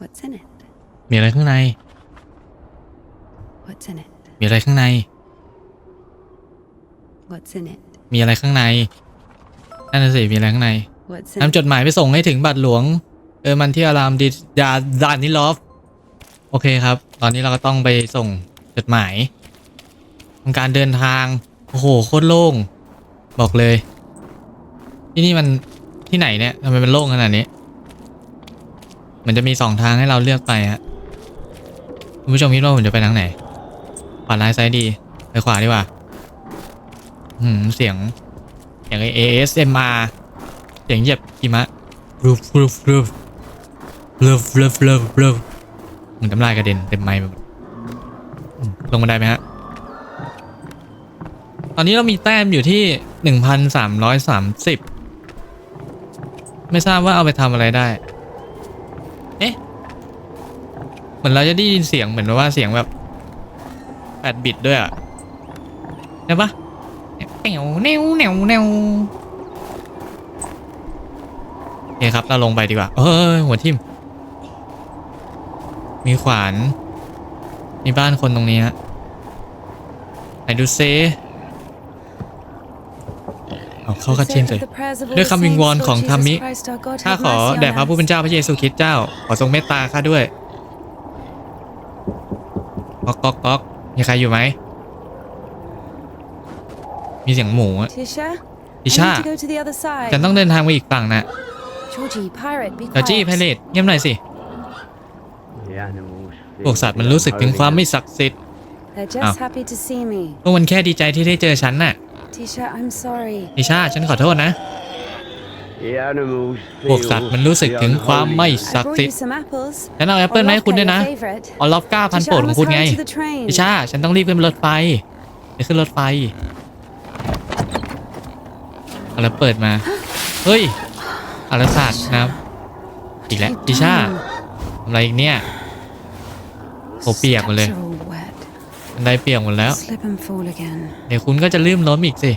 What's in it? มีอะไรข้างใน What's in it? มีอะไรข้างใน What's in it? มีอะไรข้างในนั่นน่ะสิมีอะไรข้างใน What's in นำจดหมายไปส่งให้ถึงบัตรหลวง เออมันที่อารามดิดาดานนิลอฟ โอเคครับ ตอนนี้เราก็ต้องไปส่งจดหมายทำการเดินทาง โอ้โห โคตรโล่ง บอกเลย ที่นี่มันที่ไหนเนี่ยทำไมมันโล่งขนาดนี้ มันจะมีสองทางให้เราเลือกไปฮะคุณผู้ชมคิดว่าผมจะไปทางไหนขวาร้ายซ้ายดีไปขวาดีกว่าอืมเสียงเสียง ASMR เสียงเหยียบหิมะรูฟรูฟรูฟรูฟรูฟรูฟรูฟมึงน้ำลายกระเด็นเต็มไม้ไปหมดอืมลงมาได้ไหมฮะตอนนี้เรามีแต้มอยู่ที่หนึ่งพันสามร้อยสามสิบไม่ทราบว่าเอาไปทำอะไรได้ เอ๊ะ เหมือนเราจะได้ยินเสียงเหมือนว่าเสียงแบบแปดบิตด้วยอะใช่ปะแนวแนวแนวแนวโอเคครับเราลงไปดีกว่า เอ้ยหัวทิ่มมีขวาน มีบ้านคนตรงนี้ฮะไหนดูเซเอาเข้าคัดเชนเลยด้วยคำวิงวอนของธรรมิข้าขอแด่พระผู้เป็นเจ้าพระเยซูคริสต์เจ้า ขอทรงเมตตาข้าด้วย ก๊อกก๊อกก๊อกมีใครอยู่ไหม มีเสียงหมูอะ Tisha? ดิชา I need to go to the other side. ฉันต้องเดินทางไปอีกฝั่งนะ Georgie, pirate, be จอร์จี้ quiet. ไพเรตเงียบหน่อยสิ The animals พวกสัตว์มันรู้สึกถึงความไม่ศักดิ์สิทธิ์ They're just Oh. happy to see me. พวกมันแค่ดีใจที่ได้เจอฉันน่ะ Tisha, I'm sorry. นิชา ฉันขอโทษนะ The animals พวกสัตว์มันรู้สึกถึงความไม่ I ศักดิ์ brought สิท you ธิ์ some apples. ฉันเอาแอปเปิลมาให้คุณด้วยนะ Orlovka, your favorite. ออลอฟก้าพัน Tisha, โปรด I ของ must คุณไง hurry to the train. นิชา ฉันต้องรีบขึ้นรถไฟไปขึ้นรถไฟเอาแล้วเปิดมา เฮ้ยเอาแล้วสาดน้ำอีกแล้วนิชาทำอะไรอีกเนี่ยโอ้เปียกหมดเลย Steps are all wet. บันไดเปียกหมดแล้ว Slip and fall again. เดี๋ยวคุณก็จะลื่มล้มอีกสิ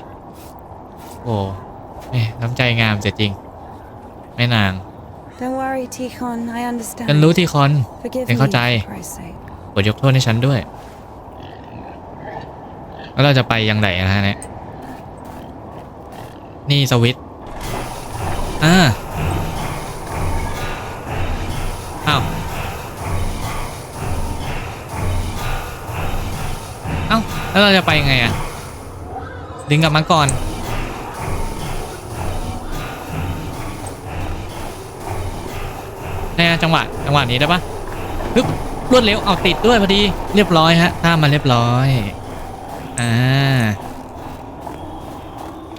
โอ้ แหม่น้ำใจงามเสียจริง แม่นาง Don't worry, Tikhon. I understand. ฉันรู้ที่คอน Forgive ฉัน me, เข้าใจ for Christ's sake. โปรดยกโทษให้ฉันด้วย แล้วเราจะไปยังไหนนะฮะเนี่ย นี่สวิตช์อ่าอ้าว เอ้า แล้วเราจะไปยังไงอะดึงกลับมาก่อน นี่ยจังหวะจังหวะนี้ได้ปะฮึบรวดเร็วเอาติดด้วยพอดีเรียบร้อยฮะข้ามมาเรียบร้อยอ่า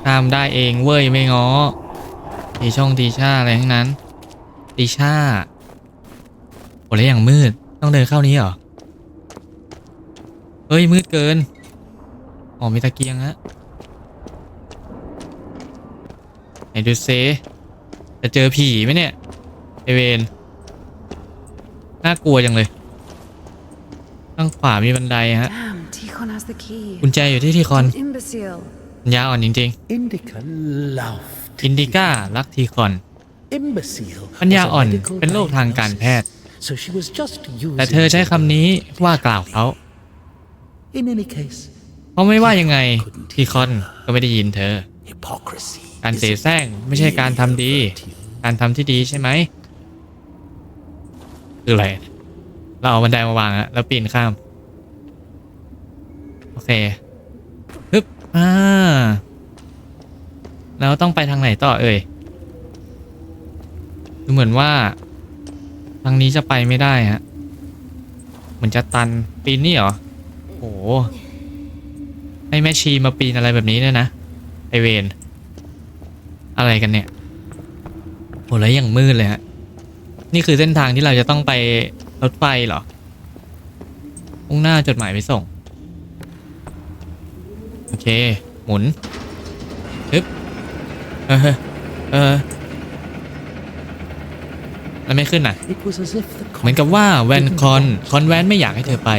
ข้ามได้เองเว้ยไม่ง้อตีช่องตีชาอะไรทั้งนั้นตีชาโอ้แล้วอย่างมืดต้องเดินเข้านี้เหรอเฮ้ยมืดเกินอ๋อมีตะเกียงฮะไหนดูเซจะเจอผีไหมเนี่ยไอเวน น่ากลัวจังเลย ข้างขวามีบันไดฮะ Damn, Tikhon has the key. กุญแจอยู่ที่ทีคอน Imbecile. ปัญญาอ่อนจริง Indica loved ๆอินดิก้ารักทีคอน imbecile. ปัญญา was a อ่อน medical เป็นโรคทางการแพทย์ diagnosis, So she was just using แต่เธอใช้คำนี้ว่ากล่าวเขา In any case, เพราะไม่ว่ายังไงทีคอนก็ไม่ได้ยินเธอ hypocrisy. การ is เสแสร้งไม่ใช่การทำดี virtue. การทำที่ดีใช่ไหม คืออะไร เราเอาบันไดมาวางแล้วปีนข้าม โอเคฮึบอ่าแล้วต้องไปทางไหนต่อเอ่ยดูเหมือนว่า ทางนี้จะไปไม่ได้ฮะ เหมือนจะตันปีนนี่เหรอโหให้แม่ชีมาปีนอะไรแบบนี้เนี่ยนะไอเวนอะไรกันเนี่ยโหแล้วยังมืดเลยฮะ นี่คือเส้นทางที่เราจะต้องไปรถไฟเหรอมุ่งหน้าจดหมายไปส่ง โอเค หมุนฮึบเออเออแล้วไม่ขึ้นอะ เหมือนกับว่าแวนคอน คอนแวนไม่อยากให้เธอไป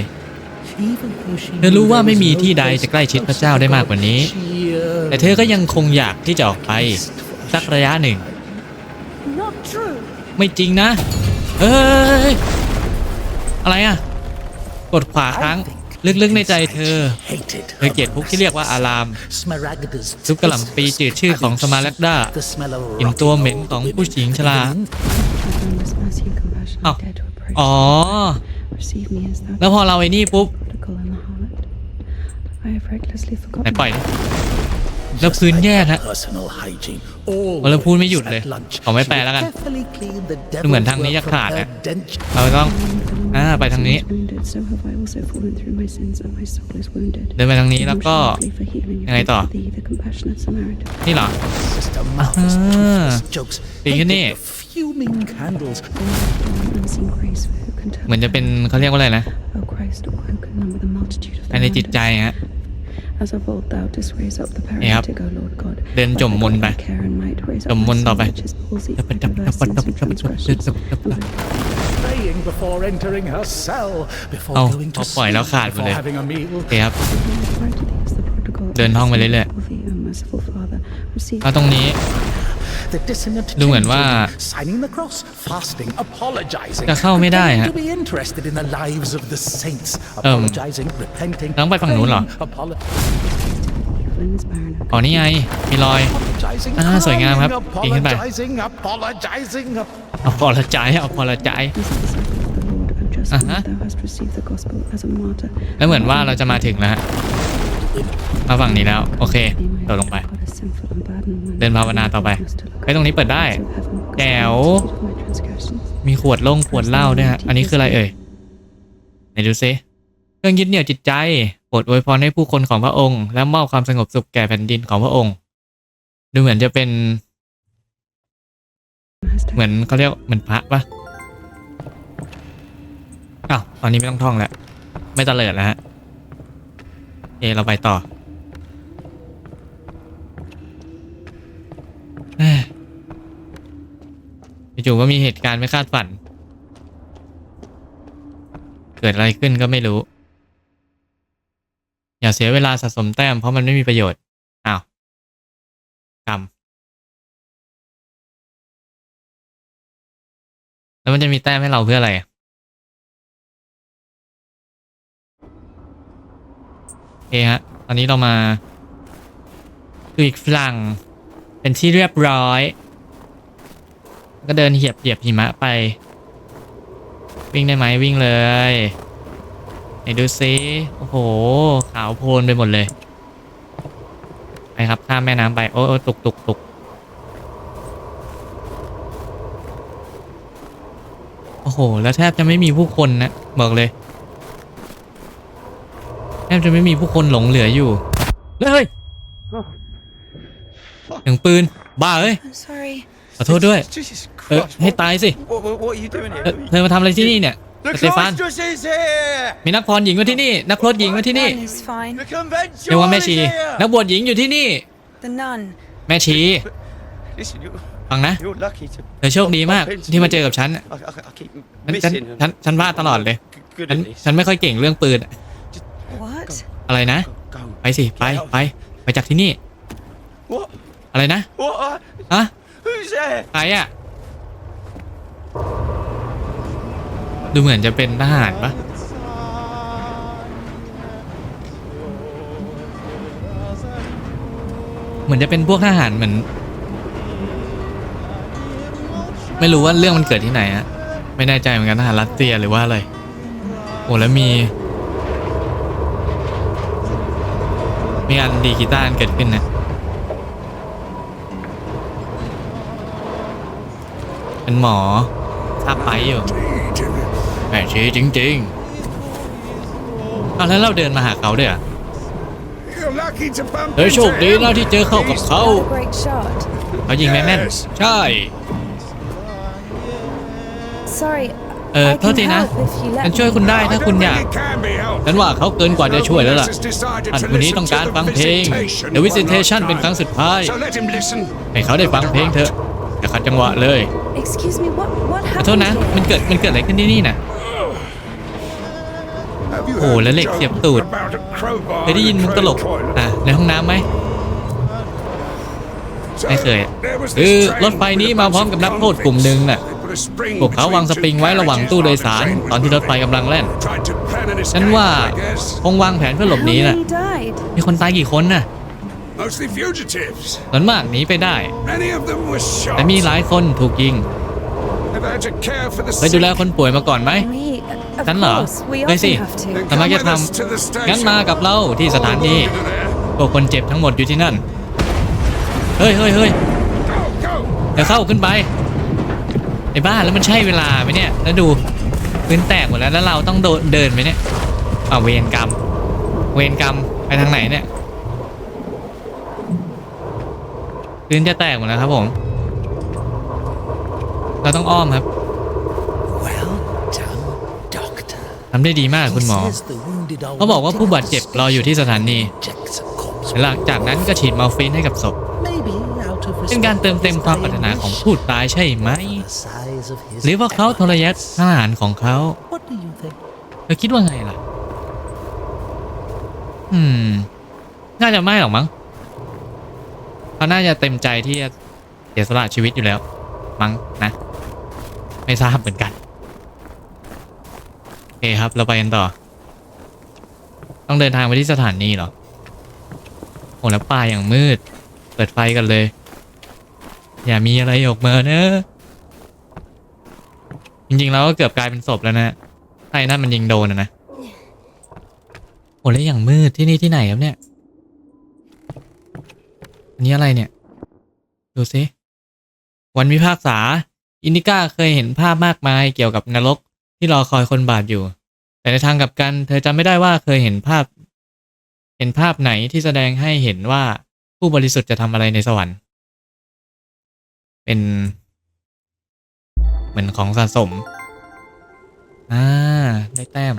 เธอรู้ว่าไม่มีที่ใดจะใกล้ชิดพระเจ้าได้มากกว่านี้ แต่เธอก็ยังคงอยากที่จะออกไป สักระยะหนึ่ง ไม่จริงนะ เฮ้ย อะไรอะ กดขวาค้างลึกๆในใจเธอ Hated เธอเกลียดพวกที่เรียกว่าอาราม Smaragda's ซุปกระหล่ำปีจืดชื่อของสมาร์แลกดา the smell of กลิ่นตัวเหม็นของผู้หญิงชรา Boundless mercy and compassion Oh. I dare to approach. อ๋อ Receive me as thou แล้วพอเราไอ้นี่ปุ๊บ prodigal and the harlot. I have recklessly ไหน forgotten. ปล่อยดิ แล้วพื้นแย่ฮะ personal hygiene เราเลยพูดไม่หยุดเลย At lunch, ขอไม่แปลแล้วกัน she would carefully clean the ดูเหมือน devil's ทางนี้จะ work ขาด from นะ her denture. เราต้องอ่าไปทางนี้ Wounded, so have I also fallen through my sins, and my soul is wounded. เดินไปทางนี้แล้วก็ Plead for healing if ยังไง it's ต่อ for thee, the compassionate Samaritan. นี่เหรอ Sister Martha's Ah. toothless jokes. ปีนขึ้นนี่ hated the fuming candles. An unseen grace for who can tell. เหมือนจะเป็นเขาเรียกว่าอะไรนะ O Christ, O who can number the multitude of ภายในจิตใจ wonders. ฮะ นี่ครับ paralytic, O Lord God. เดินจมมนต์ไป by thy care and might raise up จมมนต์ my ต่อ son, ไป which is palsy, ดับ by ดับ diverse ดับดับ sins and ดับดับ transgressions. ดับดับดับ Praying before entering her cell, before Oh, going to พอปล่อย sleep, แล้วขาดหมด before เลย having a meal. โอเคครับ I cry to thee as the prodigal, เดินท่องไปเรื่อยๆ for thee, O merciful Father, receive แล้วตรงนี้ The dissonant ดูเหมือนว่า children signing the cross, fasting, apologizing, จะเข้าไม่ได้ฮะ pretending to be interested in the lives of the saints, เอิ่ม apologizing, repenting, ต้องไปฝั่งนู้นเหรอ praying, apolo- evil in this barren อ๋อนี่ไง มีรอย apologizing, อ่าสวยงามครับ crying, ปีนขึ้นไป apologizing, apologizing, ap- เอาพอละใจเอาพอละใจ As a disciple of the Lord, O just Uh-huh. one, thou hast received the gospel as a martyr. แล้วเหมือนว่าเราจะมาถึงแล้วฮะ มาฝั่งนี้แล้ว โอเคโดดลงไป เดินภาวนาต่อไป darkness to look เฮ้ตรงนี้เปิดได้แจ๋วมีขวดลงขวดเหล้าด้วยฮะอันนี้คืออะไรเอ่ยไหนดูซิเครื่องยึดเหนี่ยวจิตใจโปรดอวยพรให้ผู้คนของพระองค์ และมอบความสงบสุขแก่แผ่นดินของพระองค์ ดูเหมือนจะเป็น เหมือนเขาเรียกเหมือนพระปะอ้าวตอนนี้ไม่ต้องท่องแล้ว ไม่ตะเลิดแล้วฮะ เราไปต่อเอ้จู่ๆก็มีเหตุการณ์ไม่คาดฝัน เกิดอะไรขึ้นก็ไม่รู้ อย่าเสียเวลาสะสมแต้มเพราะมันไม่มีประโยชน์ อ้าวกรรมแล้วมันจะมีแต้มให้เราเพื่ออะไรอะโอ เคฮะ ตอนนี้เรามาดูอีกฝั่งเป็นที่เรียบร้อย ก็เดินเหยียบเหยียบหิมะไป วิ่งได้ไหมวิ่งเลยไหนดูซิโอ้โห ขาวโพลนไปหมดเลย ไปครับ ข้ามแม่น้ำไป โอ้โอ้ตุกตุกตุกโอ้โห แล้วแทบจะไม่มีผู้คนนะ บอกเลย บจะไม่มีผู้คนหลงเหลืออยู่เฮ้ยถึงปืน บ้าเอ้ยขอโทษด้วย เออให้ตายสิ เธอมาทำอะไรที่นี่เนี่ยสเตฟาน มีนักพรหญิงมาที่นี่ นักพรตหญิงมาที่นี่เรียกว่าแม่ชี นักบวชหญิงอยู่ที่นี่ แม่ชี ฟังนะ เธอโชคดีมากที่มาเจอกับฉัน ฉันฉันฉันฉันพลาดตลอดเลย ฉันฉันไม่ค่อยเก่งเรื่องปืน อะ What? อะไรนะ Go. ไปสิ ไปไปไปจากที่นี่ What? อะไรนะ What? Uh, อะ who's there? ใครอะดูเหมือนจะเป็นทหารปะเหมือนจะเป็นพวกทหารเหมือน ไม่รู้ว่าเรื่องมันเกิดที่ไหนอะไม่แน่ใจเหมือนกันทหารรัสเซียหรือว่าอะไรโอ้แล้วมี มีการดีกีตาร์เกิดขึ้นนะเป็นหมอท่าไปอยู่แหม่ชี้จริงๆเอาแล้วเราเดินมาหาเขาด้วยอะเฮ้ยโชคดีนะที่เจอเข้ากับเขาเขายิงแม่นใช่ Sorry. เออ I โทษ can ทีนะ help if you let ฉันช่วย me. คุณได้ถ้าคุณอยาก can be helped. ฉันว่าเขาเกินกว่าจะช่วยแล้วล่ะ The Lord has decided ท่าน to คนนี้ listen ต้องการ to the ฟังเพลง visitation The one Visitation last เป็นครั้ง time. สุดท้าย So let him listen. ให้เขาได้ฟังเพลงเถอะอย่าขัดจังหวะเลย Excuse me, what, what ขอโทษ happened นะ มัน here? เกิดมันเกิดอะไรขึ้นที่นี่น่ะ Have you โอ้ heard แล้ว the เหล็ก joke เสียบตูด about a crowbar เคยได้ยิน in มุก a ตลก crow's toilet? อะในห้องน้ำไหม So, ไม่เคย there was คือ this train รถไฟนี้ with a มา bunch พร้อม of กับนักโทษกลุ่มหนึ่งน่ะ convicts. They put a spring พวกเขาวางส between ปริง two ไว้ระหว่าง carriages ตู้โดย while the สาร train ตอนที่รถไฟกำลังแล่น Tried to plan an ฉัน escape, ว่า I guess. คงวางแผนเพื่อหลบหนี How น่ะ many died? มีคนตายกี่คนน่ะ Mostly fugitives. ส่วนมากหนีไปได้ Many of them were shot. แต่มีหลายคนถูกยิง I've had to care for the เคยดูแลคนป่วยมาก่อนไหม We, of ฉันเหรอ course, we เคยสิ often have to. แต่มักจะทำงั้นมากับเราที่สถานีพวกคนเจ็บทั้งหมดอยู่ที่นั่น เฮ้ยเฮ้ยเฮ้ย Go, go. เดี๋ยวเข้าขึ้นไป ไอ้บ้าแล้วมันใช่เวลาไหมเนี่ย แล้วดูพื้นแตกหมดแล้วแล้วเราต้องโดนเดินไหมเนี่ยอ่าเวรกรรม เวรกรรมไปทางไหนเนี่ยพื้นจะแตกหมดแล้วครับผม เราต้องอ้อมครับ Well done, Doctor. ทำได้ดีมากคุณหมอ He says the wounded are เขาบอกว่าผู้บาดเจ็บรออยู่ที่สถานี inject some corpse หลังจากนั้นก็ฉีดมอร์ฟีนให้กับศพ Maybe out of เป็นการเติมเต็มความปรารถ นาของผู้ตายใช่ไหม หรือว่าเขาทรยศทหารของเขาเธอคิดว่าไงล่ะ อืม น่าจะไม่หรอกมั้งเขาน่าจะเต็มใจที่จะเสียสละชีวิตอยู่แล้ว มั้งนะ ไม่ทราบเหมือนกันโอเคครับ เราไปกันต่อ ต้องเดินทางไปที่สถานีเหรอโอ้แล้วป่าอย่างมืด เปิดไฟกันเลย อย่ามีอะไรออกมานอะจริงๆแล้วก็เกือบกลายเป็นศพแล้วนะใช่นั่นมันยิงโดนอะนะโอ้แล้วอย่างมืดที่นี่ที่ไหนครับเนี่ย อันนี้อะไรเนี่ย ดูสิ วันพิพากษา อินดิก้าเคยเห็นภาพมากมายเกี่ยวกับนรกที่รอคอยคนบาปอยู่ แต่ในทางกลับกัน เธอจำไม่ได้ว่าเคยเห็นภาพ เห็นภาพไหนที่แสดงให้เห็นว่าผู้บริสุทธิ์จะทำอะไรในสวรรค์ เป็น เหมือนของสะสม อ่า ได้แต้ม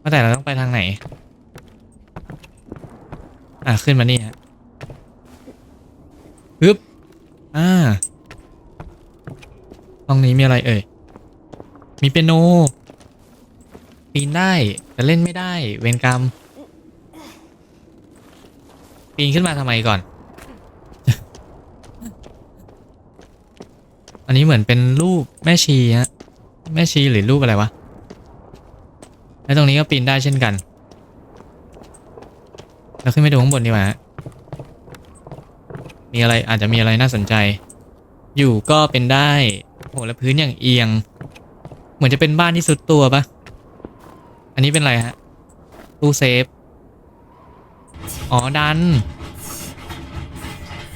ว่าแต่เราต้องไปทางไหน อ่าขึ้นมานี่ฮะฮึบ อ่า ห้องนี้มีอะไรเอ่ย มีเปียโน ปีนได้ แต่เล่นไม่ได้ เวรกรรม ปีนขึ้นมาทำไมก่อน อันนี้เหมือนเป็นรูปแม่ชีฮะแม่ชีหรือรูปอะไรวะแล้วตรงนี้ก็ปีนได้เช่นกันเราขึ้นไปดูข้างบนดีกว่ามีอะไรอาจจะมีอะไรน่าสนใจ อยู่ก็เป็นได้โอ้แล้วพื้นอย่างเอียง เหมือนจะเป็นบ้านที่สุดตัวปะอันนี้เป็นอะไรฮะตู้เซฟ อ๋อดัน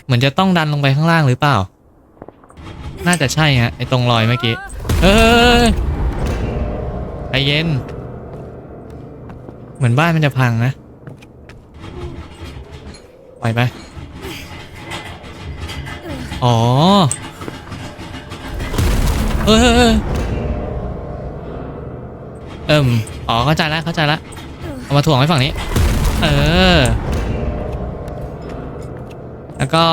เหมือนจะต้องดันลงไปข้างล่างหรือเปล่า น่าจะใช่ฮะไอตรงรอยเมื่อกี้เฮ้ยใจเย็น เหมือนบ้านมันจะพังนะปล่อยไปอ๋อเฮ้ยเฮ้ยเฮ้ยเอิ่มอ๋อเข้าใจแล้วเข้าใจแล้วเอามาถ่วงไว้ฝั่งนี้ เออ แล้วก็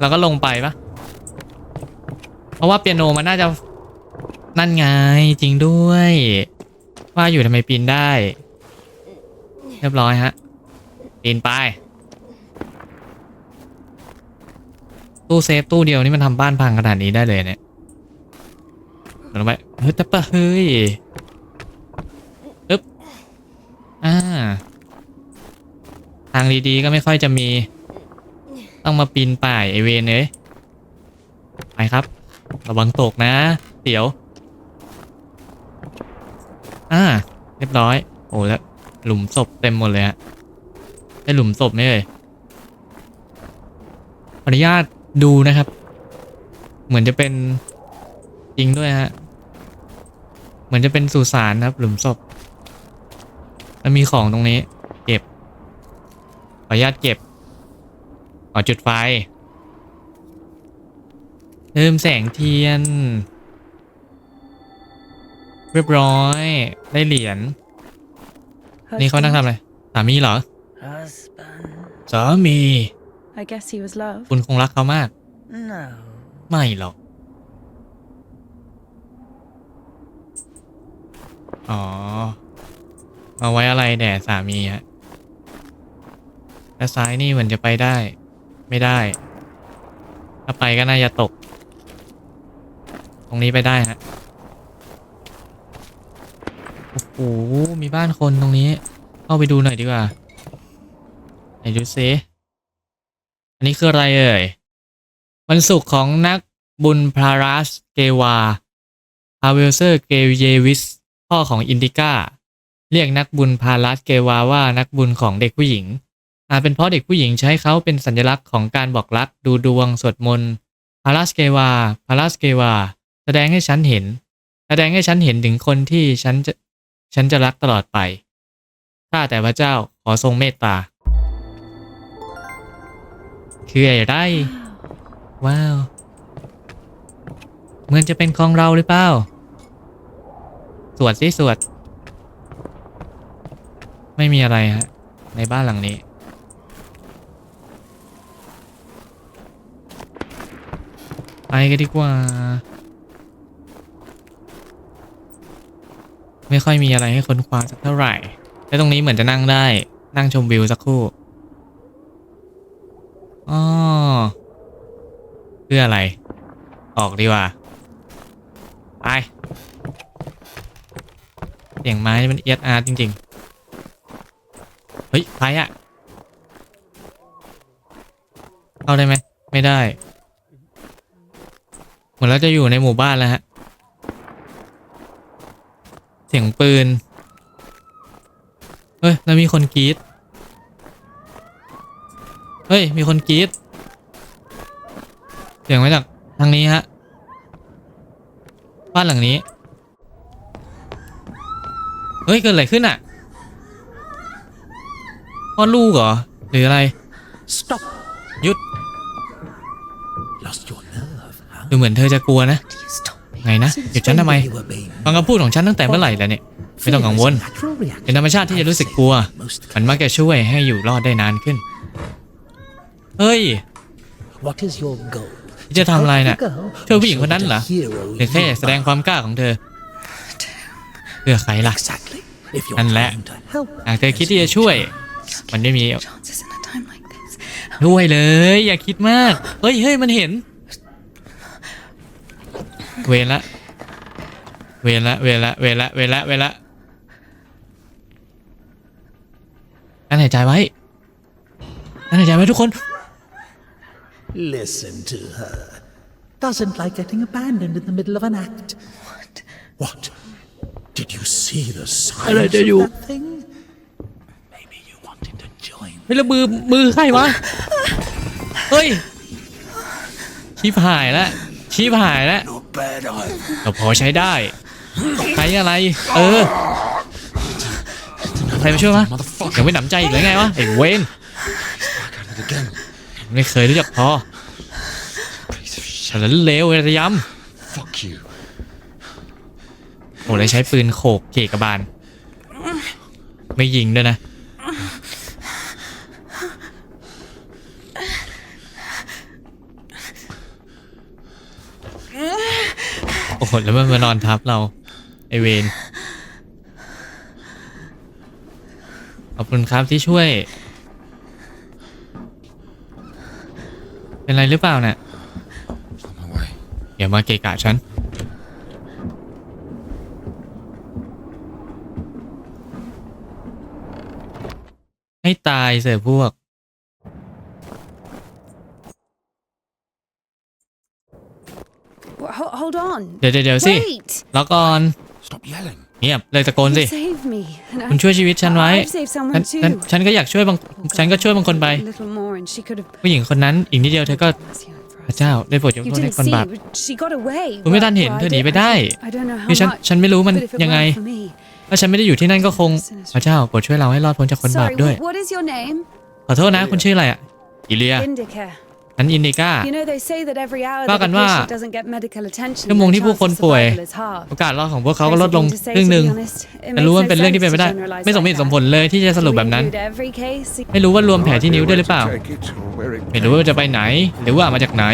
เราก็ลงไปปะ เพราะว่าเปียโนมันน่าจะนั่นไงจริงด้วย ว่าอยู่ทำไมปีนได้ เรียบร้อยฮะปีนไป ตู้เซฟตู้เดียวนี่มันทำบ้านพังขนาดนี้ได้เลยเนี่ยเดี๋ยวลงไปเฮ้ยแต่ปะเฮ้ยอึ๊บอ่าทางดีๆก็ไม่ค่อยจะมี ต้องมาปีนป่ายไอเวนเอ้ยไปครับ ระวังตกนะ เดี๋ยว อ่า เรียบร้อย โอ้แล้ว หลุมศพเต็มหมดเลยฮะได้หลุมศพไหมเอ่ยขออนุญาตดูนะครับ เหมือนจะเป็นจริงด้วยฮะ เหมือนจะเป็นสุสานครับหลุมศพแล้วมีของตรงนี้ เก็บ ขออนุญาตเก็บ ขอจุดไฟ เพิ่มแสงเทียน เรียบร้อย ได้เหรียญ นี่เขานั่งทำอะไรสามีเหรอ Husband? สามี I guess he was loved. คุณคงรักเขามาก No. ไม่หรอก อ๋อ เอาไว้อะไรแด่สามีฮะแล้วซ้ายนี่เหมือนจะไปได้ ไม่ได้ ถ้าไปก็น่าจะตก รงนี้ไปได้ฮะโอ้โหมีบ้านคนตรงนี้ เข้าไปดูหน่อยดีกว่าไหนดูซิอันนี้คืออะไรเอ่ยวันศุกร์ของนักบุญพารัสเกวาพาเวลเซอร์เกเยวิส พ่อของอินดิก้า เรียกนักบุญพารัสเกวาว่านักบุญของเด็กผู้หญิง อาจเป็นเพราะเด็กผู้หญิงใช้เขาเป็นสัญลักษณ์ของการบอกรัก ดูดวง สวดมนต์พารัสเกวาพารัสเกวา แสดงให้ฉันเห็น แสดงให้ฉันเห็นถึงคนที่ฉันจะฉันจะรักตลอดไป ข้าแต่พระเจ้าขอทรงเมตตา คืออะไร ว้าว เหมือนจะเป็นของเราหรือเปล่า สวดสิสวด ไม่มีอะไรฮะ ในบ้านหลังนี้ ไปกันดีกว่า ไม่ค่อยมีอะไรให้ค้นคว้าสักเท่าไหร่แต่ตรงนี้เหมือนจะนั่งได้นั่งชมวิวสักครู่อ๋อเพื่ออะไร ออกดีกว่า ไป เสียงไม้มันเอียดอาร์จริง ๆ เฮ้ยใครอะเข้าได้ไหม ไม่ได้ เหมือนเราจะอยู่ในหมู่บ้านแล้วฮะ สียงปืน เฮ้ย แล้วมีคนกรีดเฮ้ย มีคนกรีดเสียงมาจากทางนี้ฮะ บ้านหลังนี้ เฮ้ย เกิดอะไรขึ้นอะพ่อลูกเหรอ หรืออะไร Stop. หยุด Lost your nerve, huh? ดูเหมือนเธอจะกลัวนะ Do you stop me? ไงนะหยุดฉันทำไม You were being ฟังคำพูดของฉันตั้งแต่เมื่อไหร่แล้วเนี่ยไม่ต้องกังวล Fear is a natural reaction. เป็นธรรมชาติที่จะรู้สึกกลัว Most มันมักจะช่วยให้อยู่รอดได้นานขึ้น เฮ้ย What is your goal? จะทำอะไรน่ะ Help the girl ช่วยผู้หญิงคนนั้นเหรอ or show the hero หรือแค่อยากแสดงความกล้าของเธอเพื่อใครล่ะ Exactly. If you're นั่นแหละ trying to help, หากเธอคิดที่จะช่วย มันไม่มี Chances in a time like this. ด้วยเลย อย่าคิดมาก เฮ้ยเฮ้ยมันเห็น เวรละ เวรละ เวรละ เวรละ เวรละ เวรละอันหายใจไว้อันหายใจไว้ทุกคน listen to her. Doesn't like getting abandoned in the middle of an act. What? What? Did you see the signs? อะไรจะอยู่ That thing? Maybe you wanted to join. เฮ้ยแล้วมือมือใครวะ เฮ้ยชิบหายแล้วชิบหายแล้ว Not bad either. เราพอใช้ได้ใช้อะไร เออ ใครมาช่วยมะยังไม่หนำใจอีกเลยไงวะไอ้เวนไม่เคยรู้จักพอ Piece of ฉลันเลวระย fuck you. ำโอ้เลยใช้ปืนโขกเกกกระบาล ไม่ยิงด้วยนะ โอ้โหแล้วมันมานอนทับเรา ไอเวนขอบคุณครับที่ช่วย เป็นไรหรือเปล่าเนี่ยอย่ามาเกะกะฉัน ให้ตายเสือะพวก ho- Hold on. เดี๋ยวเดี๋ยวเดี๋ยวสิ Wait. แล้วก่อน Stop yelling. เงียบเลยตะโกนสิ You saved me. and I- คุณช่วยชีวิตฉันไว้ I've saved ฉั someone นฉัน too. ฉันก็อยากช่วยบางฉันก็ช่วยบางคนไป A little more and she could have ผู้หญิงคนนั้นอีกนิดเดียวเธอก็ mercy on for พระ us. เจ้าได้โปรดยก You โทษให้ didn't คน see, บาป but she got away. คุณไม่ทันเห็น Well, เธอ I หนี did- ไปได้ I don't know how คือฉัน much, ฉันไม่รู้มัน but if it ยังไง weren't for me- ถ้าฉันไม่ได้อยู่ที่นั่นก็คง พระเจ้าโปรดช่วยเราให้รอดพ้นจากคนบาป Sorry, ด้วย wh- what is your name? ขอโทษนะคุณชื่ออะไรอะอิเลีย Indica. ฉันอินดิก้า You know they say that every hour ว่า that กัน a ว่า patient doesn't get medical attention, ชั่วโมง their ที่ผู้ chance คน of ป่วย survival is half. โอกาสรอดของพวกเขาก็ลดลง There's nothing to say, ครึ่งหนึ่ง to be honest. It แต่รู้ว่า makes มันเป็น no เรื่องที่เป็น sense ไปได้ to generalize ไม่สมเห like ตุสม that. ผลเลยที่จะสรุปแบบนั้น To include every case, ไม่รู้ว่ารวมแผลที่นิ้วด้วยหรือเปล่า Take it or where it ไม่รู้ว่าจะไปไหน หรือว่ามาจากไหน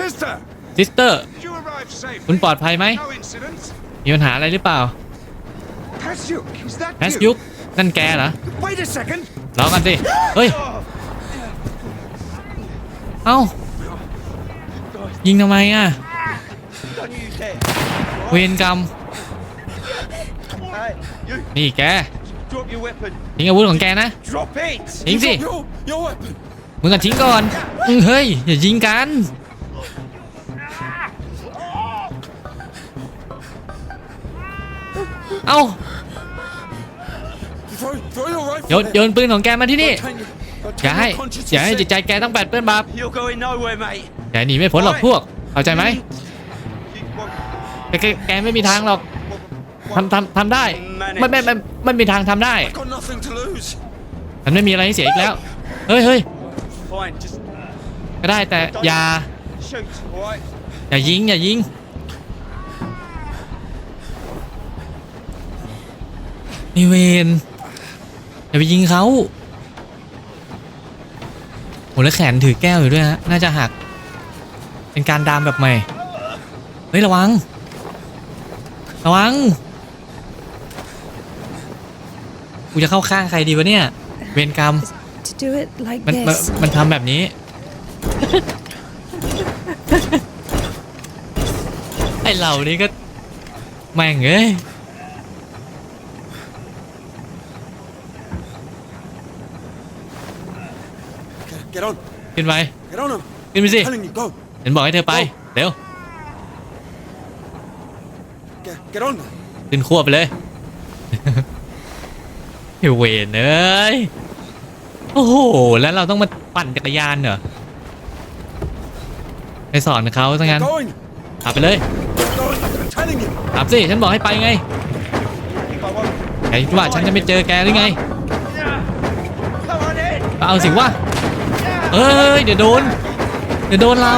Sister, ซิสเตอร์ did you arrive safe? คุณปลอดภัยไหม No incidents? มีปัญหาอะไรหรือเปล่า Hasyuk, is that แฮส you? ยุกนั่นแกเหรอ Wait a second. รอกันสิ เฮ้ย เอ้า ยิงทำไมอะ เวรกรรม นี่แกทิ้งอาวุธของแกนะทิ้งสิ มึงกันทิ้งก่อนเฮ้ย อย่ายิงกัน เอ้าโยนโยนปืนของแกมาที่นี่ อย่า turn ให้ your conscience อย่าให้ to จิตใจแกต้องแปดเปื้อนบาป You're going nowhere, mate. แกหนีไม่พ้นหรอกพวก เข้าใจไหม You won't- แกแกแกไม่มีทางหรอกทำทำทำได้ไม่ไม่ไม่ไม่มีทางทำได้ I've got nothing to lose. มันไม่มีอะไรให้เสียอีกแล้ว เฮ้ยเฮ้ย Fine, just ก็ได้แต่อย่า shoot, alright? อย่ายิงอย่ายิงมีเวนอย่าไปยิงเขาโหแล้วแขนถือแก้วอยู่ด้วยฮะ น่าจะหัก เป็นการดามแบบใหม่ เฮ้ย ระวัง ระวัง กูจะเข้าข้างใครดีวะเนี่ย เวรกรรม To do it like มันมัน this. มันทำแบบนี้ ไอเรานี่ก็ แม่งเอ้ย ขึ้นไป Get on him. ขึ้นไปสิ Telling you, go. เห็นบอกให้เธอไป เร็ว Get, get on. ขึ้นขั้วไปเลยเฮยเวนเอ้ย โอ้โห แล้วเราต้องมาปั่นจักรยานเหรอไปสอนเขาซะงั้น Going. ขับไปเลย Going. I'm telling you. ขับสิ ฉันบอกให้ไปไง If I won't. ไอ้ว่าฉันจะไม่เจอแกหรือไง Come on in. ก็เอาสิวะ เอ้ยเดี๋ยวโดน เดี๋ยวโดนเรา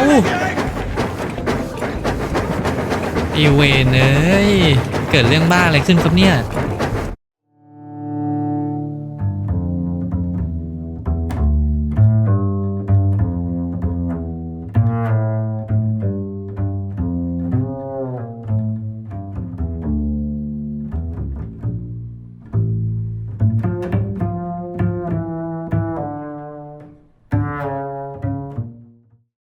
ไอเวนเอ้ยเกิดเรื่องบ้าอะไรขึ้นครับเนี่ย